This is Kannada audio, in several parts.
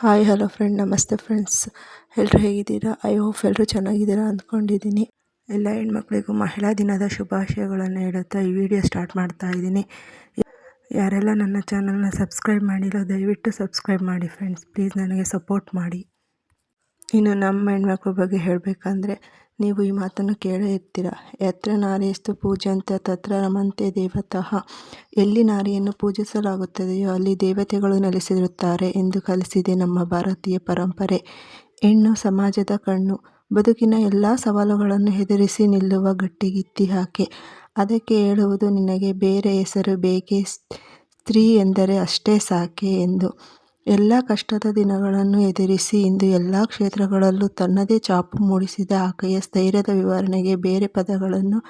ಹಾಯ್ ಹಲೋ ಫ್ರೆಂಡ್ ನಮಸ್ತೆ ಫ್ರೆಂಡ್ಸ್ ಎಲ್ಲರೂ ಹೇಗಿದ್ದೀರಾ? ಐ ಹೋಪ್ ಎಲ್ಲರೂ ಚೆನ್ನಾಗಿದ್ದೀರಾ ಅಂದ್ಕೊಂಡಿದ್ದೀನಿ. ಎಲ್ಲ ಹೆಣ್ಮಕ್ಳಿಗೂ ಮಹಿಳಾ ದಿನದ ಶುಭಾಶಯಗಳನ್ನು ಹೇಳುತ್ತಾ ಈ ವಿಡಿಯೋ ಸ್ಟಾರ್ಟ್ ಮಾಡ್ತಾ ಇದ್ದೀನಿ. ಯಾರೆಲ್ಲ ನನ್ನ ಚಾನಲ್ನ ಸಬ್ಸ್ಕ್ರೈಬ್ ಮಾಡಿಲ್ಲ, ದಯವಿಟ್ಟು ಸಬ್ಸ್ಕ್ರೈಬ್ ಮಾಡಿ ಫ್ರೆಂಡ್ಸ್ ಪ್ಲೀಸ್ ನನಗೆ ಸಪೋರ್ಟ್ ಮಾಡಿ. ಇನ್ನು ನಮ್ಮ ಹೆಣ್ಮಕ್ಳ ಬಗ್ಗೆ ಹೇಳಬೇಕಂದ್ರೆ ನೀವು ಈ ಮಾತನ್ನು ಕೇಳೇ ಇರ್ತೀರ ಯತ್ರ ನಾರಿಯಸ್ತು ಪೂಜಂತ ತತ್ರ ರಮಂತೆ ದೇವತಃ. ಎಲ್ಲಿ ನಾರಿಯನ್ನು ಪೂಜಿಸಲಾಗುತ್ತದೆಯೋ ಅಲ್ಲಿ ದೇವತೆಗಳು ನೆಲೆಸಿರುತ್ತಾರೆ ಎಂದು ಕಲಿಸಿದೆ ನಮ್ಮ ಭಾರತೀಯ ಪರಂಪರೆ. ಹೆಣ್ಣು ಸಮಾಜದ ಕಣ್ಣು. ಬದುಕಿನ ಎಲ್ಲ ಸವಾಲುಗಳನ್ನು ಎದುರಿಸಿ ನಿಲ್ಲುವ ಗಟ್ಟಿಗಿತ್ತಿ ಹಾಕೆ. ಅದಕ್ಕೆ ಹೇಳುವುದು ನಿನಗೆ ಬೇರೆ ಹೆಸರು ಬೇಕೇ? ಸ್ತ್ರೀ ಎಂದರೆ ಅಷ್ಟೇ ಸಾಕೆ ಎಂದು. ಎಲ್ಲ ಕಷ್ಟದ ದಿನಗಳನ್ನು ಎದುರಿಸಿ ಇಂದು ಎಲ್ಲ ಕ್ಷೇತ್ರಗಳಲ್ಲೂ ತನ್ನದೇ ಛಾಪು ಮೂಡಿಸಿದ ಆಕೆಯ ಸ್ಥೈರ್ಯದ ವಿವರಣೆಗೆ ಬೇರೆ ಪದಗಳನ್ನು,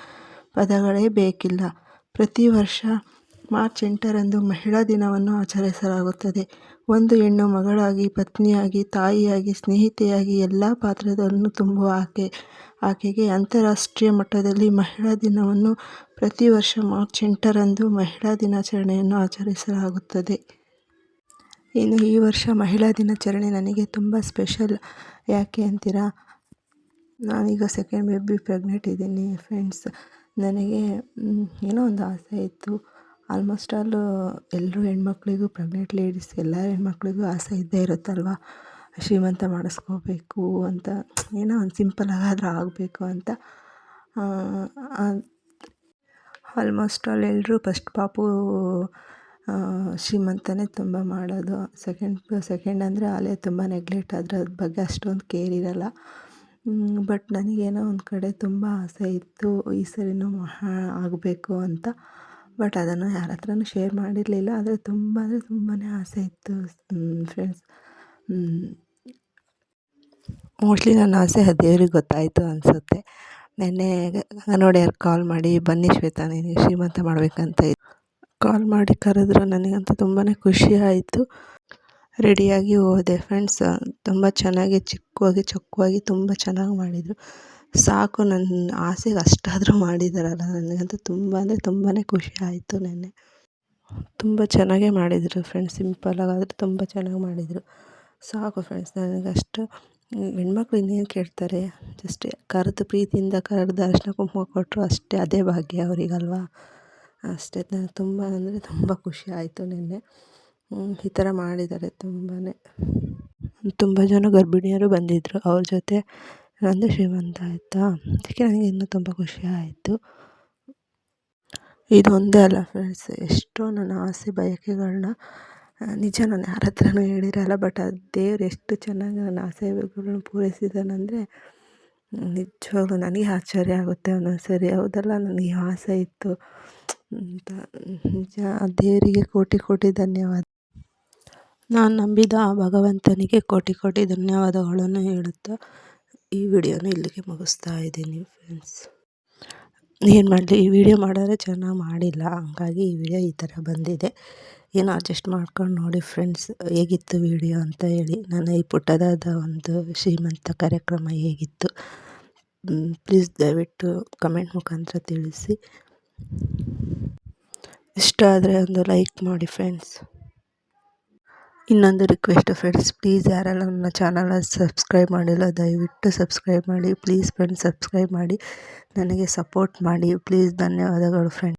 ಪದಗಳೇ ಬೇಕಿಲ್ಲ. ಪ್ರತಿ ವರ್ಷ ಮಾರ್ಚ್ ಎಂಟರಂದು ಮಹಿಳಾ ದಿನವನ್ನು ಆಚರಿಸಲಾಗುತ್ತದೆ. ಒಂದು ಹೆಣ್ಣು ಮಗಳಾಗಿ, ಪತ್ನಿಯಾಗಿ, ತಾಯಿಯಾಗಿ, ಸ್ನೇಹಿತೆಯಾಗಿ ಎಲ್ಲ ಪಾತ್ರದಲ್ಲೂ ತುಂಬುವ ಆಕೆ, ಆಕೆಗೆ ಅಂತಾರಾಷ್ಟ್ರೀಯ ಮಟ್ಟದಲ್ಲಿ ಮಹಿಳಾ ದಿನವನ್ನು ಪ್ರತಿ ವರ್ಷ ಮಾರ್ಚ್ ಎಂಟರಂದು ಮಹಿಳಾ ದಿನಾಚರಣೆಯನ್ನು ಆಚರಿಸಲಾಗುತ್ತದೆ. ಇನ್ನು ಈ ವರ್ಷ ಮಹಿಳಾ ದಿನಾಚರಣೆ ನನಗೆ ತುಂಬ ಸ್ಪೆಷಲ್. ಯಾಕೆ ಅಂತೀರಾ? ನಾನೀಗ ಸೆಕೆಂಡ್ ಬೇಬಿ ಪ್ರೆಗ್ನೆಂಟ್ ಇದ್ದೀನಿ ಫ್ರೆಂಡ್ಸ್ ನನಗೆ ಏನೋ ಒಂದು ಆಸೆ ಇತ್ತು. ಆಲ್ಮೋಸ್ಟ್ ಆಲ್ ಎಲ್ಲರೂ ಹೆಣ್ಮಕ್ಳಿಗೂ ಪ್ರೆಗ್ನೆಂಟ್ ಲೇಡೀಸ್ ಎಲ್ಲ ಹೆಣ್ಮಕ್ಳಿಗೂ ಆಸೆ ಇದ್ದೇ ಇರುತ್ತಲ್ವ? ಶ್ರೀಮಂತ ಮಾಡಿಸ್ಕೋಬೇಕು ಅಂತ, ಏನೋ ಒಂದು ಸಿಂಪಲ್ ಆಗಾದರೂ ಆಗಬೇಕು ಅಂತ. ಆಲ್ಮೋಸ್ಟ್ ಆಲ್ ಎಲ್ಲರೂ ಫಸ್ಟ್ ಪಾಪು ಶ್ರೀಮಂತನೇ ತುಂಬ ಮಾಡೋದು. ಸೆಕೆಂಡ್ ಸೆಕೆಂಡ್ ಅಂದರೆ ಅಲ್ಲೇ ತುಂಬ ನೆಗ್ಲೆಕ್ಟ್ ಅದ್ರ ಬಗ್ಗೆ ಅಷ್ಟೊಂದು ಕೇರ್ ಇರಲ್ಲ. ಬಟ್ ನನಗೇನೋ ಒಂದು ಕಡೆ ತುಂಬ ಆಸೆ ಇತ್ತು, ಈ ಸರಿನೂ ಆಗಬೇಕು ಅಂತ. ಬಟ್ ಅದನ್ನು ಯಾರ ಹತ್ರನೂ ಶೇರ್ ಮಾಡಿರಲಿಲ್ಲ. ಆದರೆ ತುಂಬ, ಅಂದರೆ ತುಂಬಾ ಆಸೆ ಇತ್ತು. ಫ್ರೆಂಡ್ಸ್ ಮೋಸ್ಟ್ಲಿ ನನ್ನ ಆಸೆ ಆ ದೇವ್ರಿಗೆ ಗೊತ್ತಾಯಿತು ಅನಿಸುತ್ತೆ. ನೆನ್ನೆ ನೋಡಿ ಯಾರು ಕಾಲ್ ಮಾಡಿ, ಬನ್ನಿ ಶ್ವೇತಾ ನಿನಗೆ ಶ್ರೀಮಂತ ಮಾಡಬೇಕಂತ ಕಾಲ್ ಮಾಡಿ ಕರೆದ್ರು ನನಗಂತೂ ತುಂಬಾ ಖುಷಿ ಆಯಿತು. ರೆಡಿಯಾಗಿ ಹೋದೆ ಫ್ರೆಂಡ್ಸ್ ತುಂಬ ಚೆನ್ನಾಗಿ ಚಿಕ್ಕವಾಗಿ ಚೊಕ್ಕವಾಗಿ ತುಂಬ ಚೆನ್ನಾಗಿ ಮಾಡಿದರು. ಸಾಕು ನನ್ನ ಆಸೆಗೆ ಅಷ್ಟಾದರೂ ಮಾಡಿದಾರಲ್ಲ, ನನಗಂತೂ ತುಂಬ ಅಂದರೆ ತುಂಬಾ ಖುಷಿ ಆಯಿತು ನೆನ್ನೆ. ತುಂಬ ಚೆನ್ನಾಗೇ ಮಾಡಿದರು ಫ್ರೆಂಡ್ಸ್ ಸಿಂಪಲ್ಲಾಗಾದರೂ ತುಂಬ ಚೆನ್ನಾಗಿ ಮಾಡಿದರು. ಸಾಕು ಫ್ರೆಂಡ್ಸ್ ನನಗಷ್ಟು ಹೆಣ್ಮಕ್ಳು ಇನ್ನೇನು ಕೇಳ್ತಾರೆ? ಜಸ್ಟ್ ಕರೆದು ಪ್ರೀತಿಯಿಂದ ಕರೆದು ಅರಿಶಿನ ಕುಂಕುಮ ಕೊಟ್ಟರು ಅಷ್ಟೇ, ಅದೇ ಭಾಗ್ಯ ಅವರಿಗಲ್ವಾ? ಅಷ್ಟೇ. ತುಂಬ ಅಂದರೆ ತುಂಬ ಖುಷಿ ಆಯಿತು ನಿನ್ನೆ. ಈ ಥರ ಮಾಡಿದ್ದಾರೆ ತುಂಬಾ ತುಂಬ ಜನ ಗರ್ಭಿಣಿಯರು ಬಂದಿದ್ದರು ಅವ್ರ ಜೊತೆ ನಂದು ಶ್ರೀಮಂತ ಆಯಿತಾ? ಅದಕ್ಕೆ ನನಗೆ ಇನ್ನೂ ತುಂಬ ಖುಷಿ ಆಯಿತು. ಇದೊಂದೇ ಅಲ್ಲ ಫ್ರೆಂಡ್ಸ್ ಎಷ್ಟೋ ನನ್ನ ಆಸೆ ಬಯಕೆಗಳನ್ನ ನಿಜ ನಾನು ಯಾರ ಹತ್ರನೂ ಹೇಳಿರಲ್ಲ ಬಟ್ ಆ ದೇವ್ರು ಎಷ್ಟು ಚೆನ್ನಾಗಿ ನನ್ನ ಆಸೆಗಳನ್ನ ಪೂರೈಸಿದ್ದಾನಂದರೆ ನಿಜವಾಗ್ಲೂ ನನಗೆ ಆಶ್ಚರ್ಯ ಆಗುತ್ತೆ ಒಂದೊಂದು ಸರಿ. ಹೌದಲ್ಲ, ನನಗೆ ಆಸೆ ಇತ್ತು. ಅಂತ ನಿಜ, ದೇವರಿಗೆ ಕೋಟಿ ಕೋಟಿ ಧನ್ಯವಾದ. ನಾನು ನಂಬಿದ ಆ ಭಗವಂತನಿಗೆ ಕೋಟಿ ಕೋಟಿ ಧನ್ಯವಾದಗಳನ್ನು ಹೇಳುತ್ತಾ ಈ ವಿಡಿಯೋನ ಇಲ್ಲಿಗೆ ಮುಗಿಸ್ತಾ ಇದ್ದೀನಿ ಫ್ರೆಂಡ್ಸ್ ಏನು ಮಾಡಲಿ, ಈ ವಿಡಿಯೋ ಮಾಡಿದ್ರೆ ಚೆನ್ನಾಗಿ ಮಾಡಿಲ್ಲ. ಹಂಗಾಗಿ ಈ ವಿಡಿಯೋ ಈ ಥರ ಬಂದಿದೆ. ಏನೋ ಅಡ್ಜಸ್ಟ್ ಮಾಡ್ಕೊಂಡು ನೋಡಿ ಫ್ರೆಂಡ್ಸ್ ಹೇಗಿತ್ತು ವಿಡಿಯೋ ಅಂತ ಹೇಳಿ. ನನ್ನ ಈ ಪುಟ್ಟದಾದ ಒಂದು ಶ್ರೀಮಂತ ಕಾರ್ಯಕ್ರಮ ಹೇಗಿತ್ತು ಪ್ಲೀಸ್ ದಯವಿಟ್ಟು ಕಮೆಂಟ್ ಮುಖಾಂತರ ತಿಳಿಸಿ. ಇಷ್ಟ ಆದರೆ ಒಂದು ಲೈಕ್ ಮಾಡಿ ಫ್ರೆಂಡ್ಸ್ ಇನ್ನೊಂದು ರಿಕ್ವೆಸ್ಟ್ ಫ್ರೆಂಡ್ಸ್ ಪ್ಲೀಸ್ ಯಾರೆಲ್ಲ ನನ್ನ ಚಾನಲ್ ಸಬ್ಸ್ಕ್ರೈಬ್ ಮಾಡಿಲ್ಲ, ದಯವಿಟ್ಟು ಸಬ್ಸ್ಕ್ರೈಬ್ ಮಾಡಿ ಪ್ಲೀಸ್ ಫ್ರೆಂಡ್ಸ್ ಸಬ್ಸ್ಕ್ರೈಬ್ ಮಾಡಿ, ನನಗೆ ಸಪೋರ್ಟ್ ಮಾಡಿ ಪ್ಲೀಸ್ ಧನ್ಯವಾದಗಳು ಫ್ರೆಂಡ್